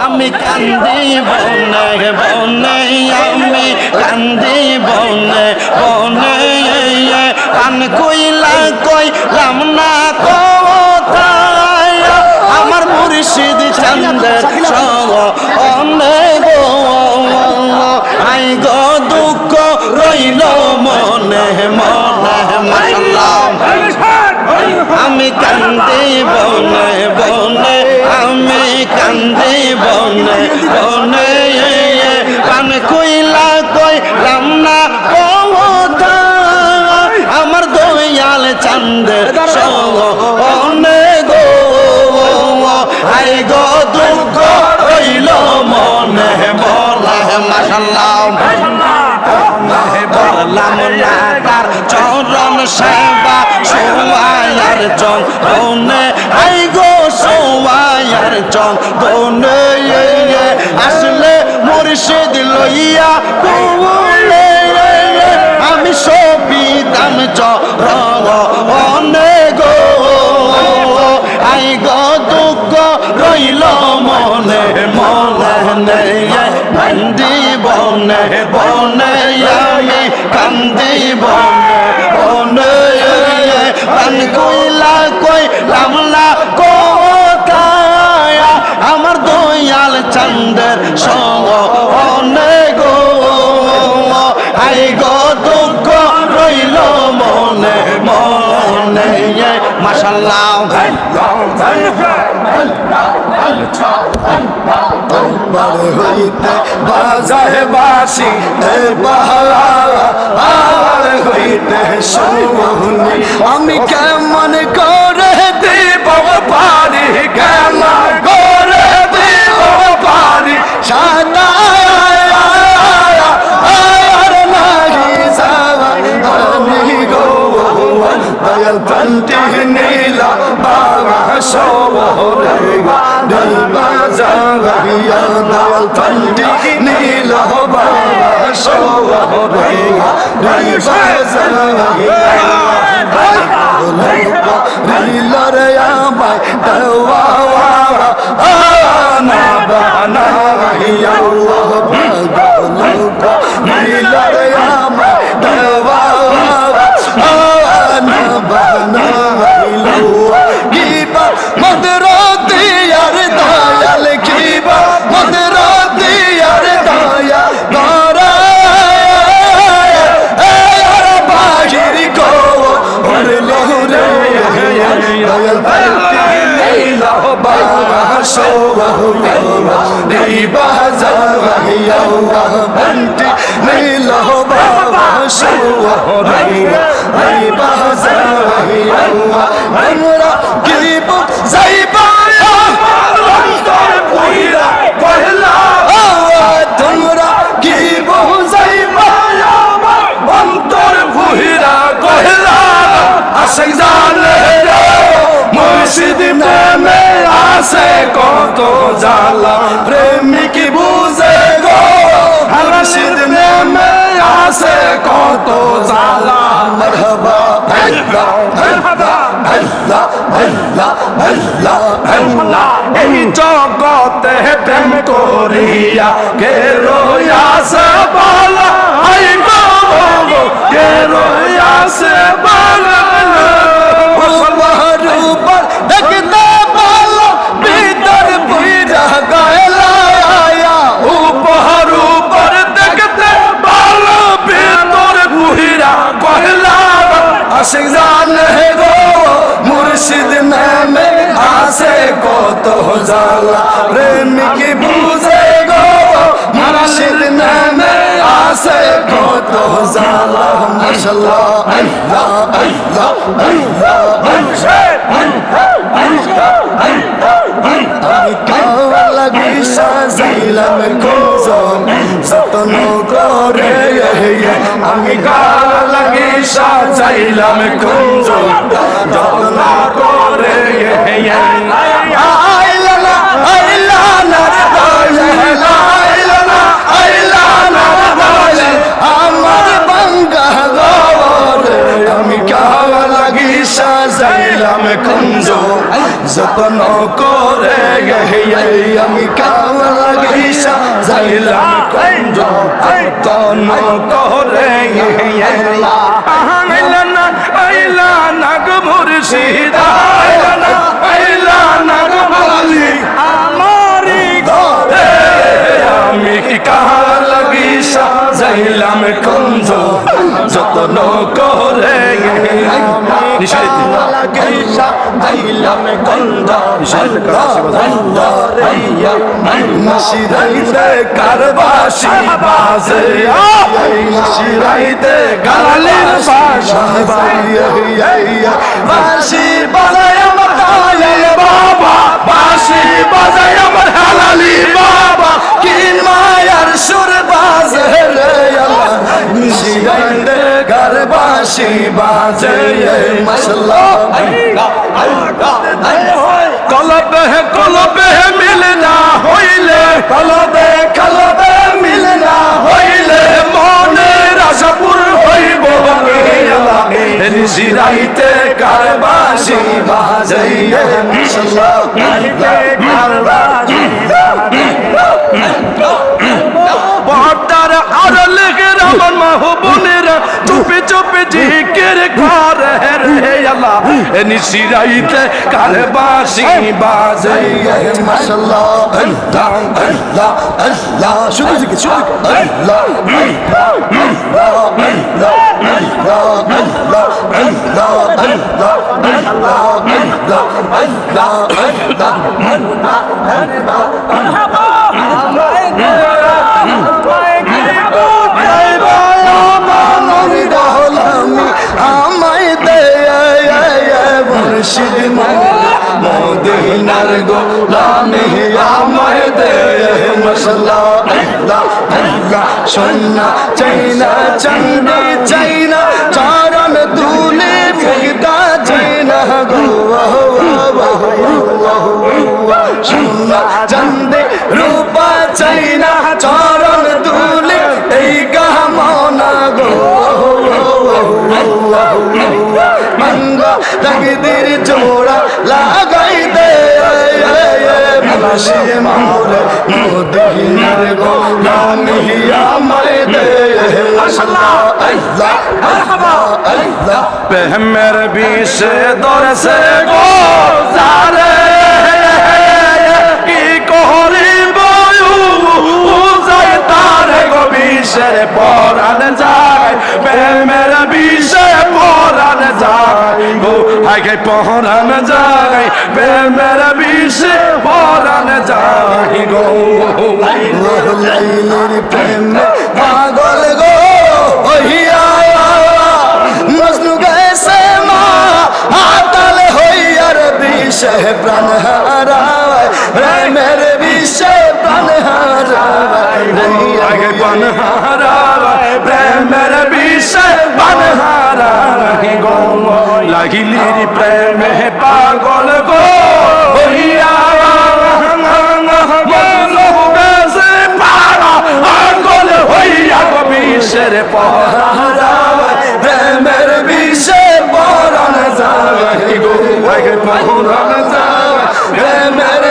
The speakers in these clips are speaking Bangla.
আমি কান্দি বনে বনে আমি কান্দি বনে বনে কান কইলা কইলাম না কোথায়? আমার মুর্শিদ চন্দ্রের সঙ্গ অনেক আই গো দুঃখ রইল মনে মনে মাসাল্লাহ আমি কান্দি বনে বনে মাসাল্লাহ বললাম না তার চরণ সেবা সোয়ার চং বনে। আই গো সোয়ার চং বনে। আসলে মুর্শিদ লইয়া কুলে মনে কান্দি বনে বনে আমি কান্দি বনে বনে হইতে বাজায় বাসি বাহারা আর হইতে শুনি। বাবা সোয়া রিবা জাহিয়া আমরা গিব এই জগতে প্রেম করিয়া কে রয়াসে বালা? আই গো গো কে রয়াসে বালা? আশিক জানে গো, মুর্শিদ নামে আসে কত জালা প্রেমিক বুঝে গো, মুর্শিদ নামে আসে কত জালা মাশাআল্লাহ, আল্লাহ আল্লাহ আমি কাওয়া লাগি সাজাইলাম কুঞ্জন যতন করে আমি কাওয়া লাগে সাজাইলাম কুঞ্জন আইলা নাগ মুর্শিদ, আইলা না আইলা না গো মালি। আমারি ঘরে আমি কাহা লাগি সাজাইলাম কুঞ্জ মতন করে শিরাইতে কারবাসি বাজে শিরাইতে গালির বাসি বাজায় আমার বাবা বাসি বাজায় আমার হালালি বাবা কি মায়ার সুর বাজে রে শিবন্দে গরবাসি বাজে মশলা কলবে হে কলবে হে মিল না হইলে কলবে কলবে মিল না হইলে মনে রাজাপুর হইব জিরাইতে কারবাসি বাজে মশলা চুপে চুপে জিকির করে রে আল্লাহ নিশিরাইতে কারবাসি বাজাইয়ে মাশাআল্লাহ আল্লাহ আল্লাহ আল্লাহ শুধু জিকির শুধু আল্লাহ আমায় মুর্শিদ মদিনার গোলামি আমায় দে মশলা আল্লাহ আল্লাহ, সোনা, চাইনা চান্দি চাইনা, চরণ দুলে মুগদা চাইনা, গো সোনা চান্দি রূপা, চাইনা, চরণ মঙ্গা তকদির জোড়া লাগাই দে মাসে মাওলে মদিনার গোলামি আমায় দে আল্লাহ আল্লাহ আল্লাহ আল্লাহ প্রেমের বিষে দরসে গো জারে বিষের পরান যায়। প্রেমের বিষে পরান যায়। গো আগে পরান যায়। প্রেমের বিষে পরান যায়। গো, লাইলির প্রেম পাগল গো ওহিয়া মজনু গেছে মা, আতাল হইয়ার বিষে প্রাণ হারায়। প্রেমের नहीं रहे पनहारा प्रेम विष पनहारा रहे गो लगिली प्रेम है पागल गो भैया বিষের পহারা প্রেমের বিষে পরান যাবে গো পরান যাবে প্রেমের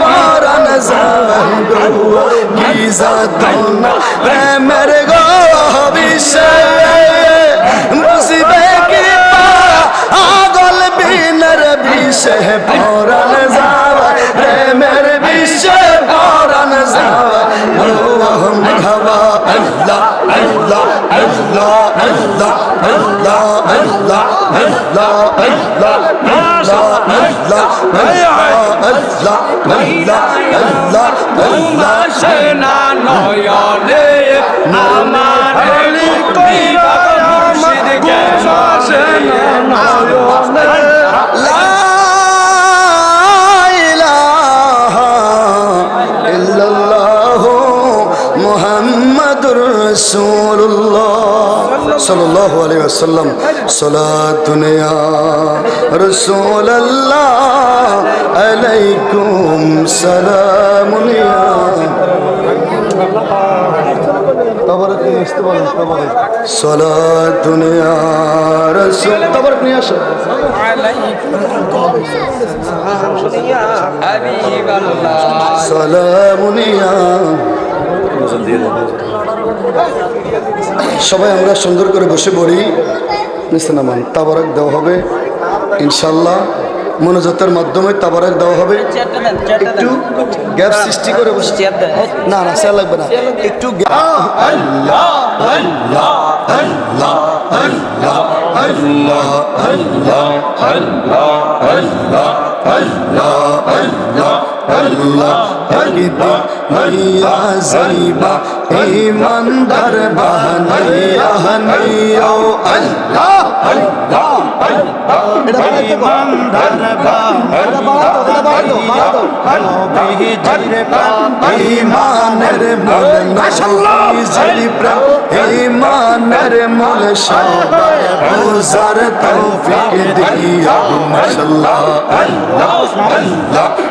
পরাণ জানা প্রেমের গো বিষয় বুঝবে কি আগল বিনর বিষয় পরাণ যাওয়া প্রেমের বিষয় পরাণ যাওয়া হওয়া আল্লাহ আল্লাহ আল্লাহ আল্লাহ আল্লাহ আল্লাহ আল্লাহ আল্লাহ। সেনা নয়নে আমার মোহাম্মদুর রসুল सल्लल्लाहु अलैहि वसल्लम सला दुनिया रसूल আলাইকুম अलैकुम দুনিয়া রসুল সালামুনিয়া সবাই আমরা সুন্দর করে বসে পড়ি। নিচে নামান তাবারক দেওয়া হবে। ইনশাল্লাহ মনোজাতের মাধ্যমে তাবারক দেওয়া হবে। একটু গ্যাপ সৃষ্টি করে বসে না না সে লাগবে না। একটু হইয়া যাইবা ইমানদার বাহানাইয়া হানিও আল্লাহ আল্লাহ ইমানদার ইমানের মূল নশাল্লাহ প্রাণ ইমানের মূল সবাই রোজার তৌফিক দিয়া মাশাল্লাহ আল্লাহ আল্লাহ।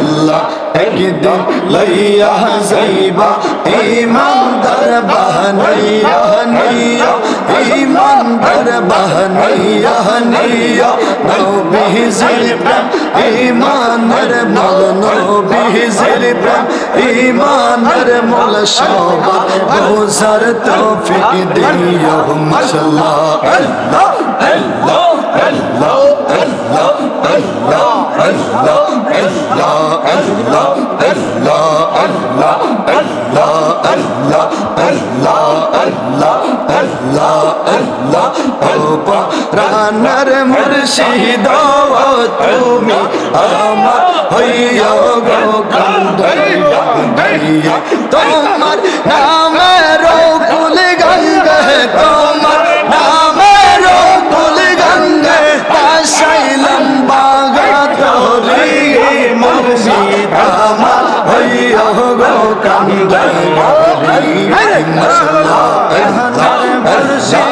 আল্লাহ একদিন লইয়া যাইবা ইমানদার বাহানাইয়া নিয়া ইমানদার বাহানাইয়া নিয়া নবীজির প্রেম, ইমানের মল নবীজির প্রেম, ইমানের মল সবা রোজার তৌফিক দিও মাশাআল্লাহ। আল্লাহ আল্লাহ আল্লাহ আল্লাহ। আল্লাহ আল্লাহ আল্লাহ আল্লাহ আল্লাহ আল্লাহ আল্লাহ আল্লাহ আল্লাহ আল্লাহ আল্লাহ ওপা রানার মুর্শিদ তুমি আমার হইয়া গো কান্দাইয়া তোমার নামের হায় মাশাআল্লাহ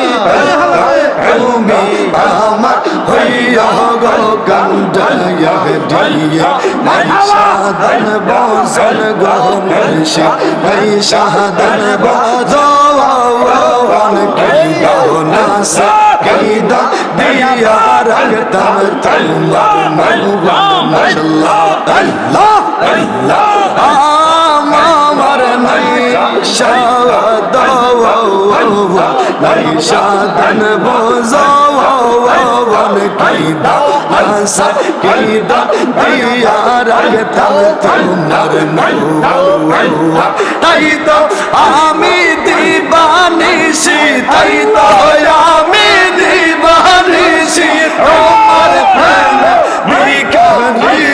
তুমি আমার হইয়া গো গন্ধয়া দিয়ে মাইশাদন বসল গো মাইশা মাইশাদন বজো আওয়ান কি গো নাসা কাইদা দিয়া রাখতাম তোমার মহুয়া মাশাআল্লাহ আল্লাহ নাই শাহ নাই শাহাদন বজন কইদা নাসা কইদা দিয়া রাগতাম তোমার মনুবা তাই তো আমি দিবানিসি তাই তো আমি দিবানিসি তোমার প্রেম বিকারি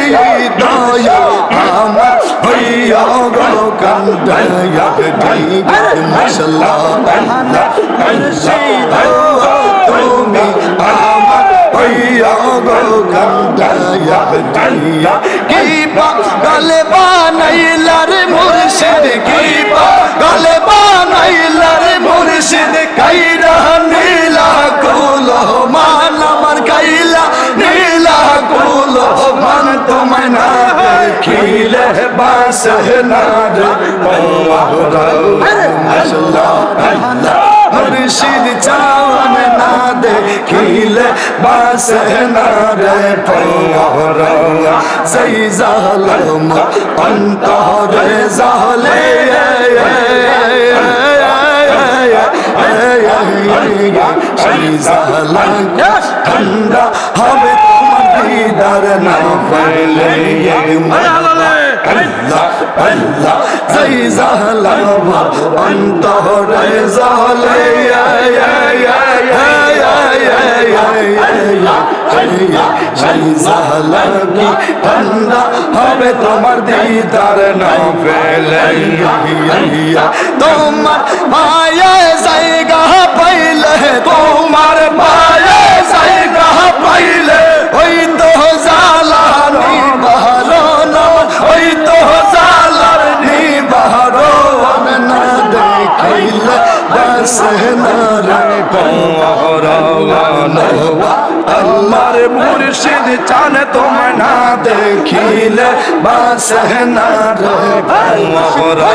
দয়া, আমার হইয়া গো কান্দায়া ঠিক মাশাল্লাহ। গলে বানাইলার মুর্শিদ কি গলে বানাইলার মুর্শিদ কাইরা নীলা কুলো মান আমার কাইলা নীলা কুলো মান তোমায় না দেখিলে বাস না রে মাশাল্লাহ আল্লাহ মুর্শিদ চাওয়ান না দেখিলে বাস না রে পৌরা সেই জালম অন্তরে জালে। সেই জালাম ঠান্ডা হবে তোমার দিদার না পাইলে আল্লাহ আল্লাহ সেই জালাম অন্তরে জালে ঠান্ডা হবে তোমার দিদার না পেলে তোমার खिल बासहना रो मोहरा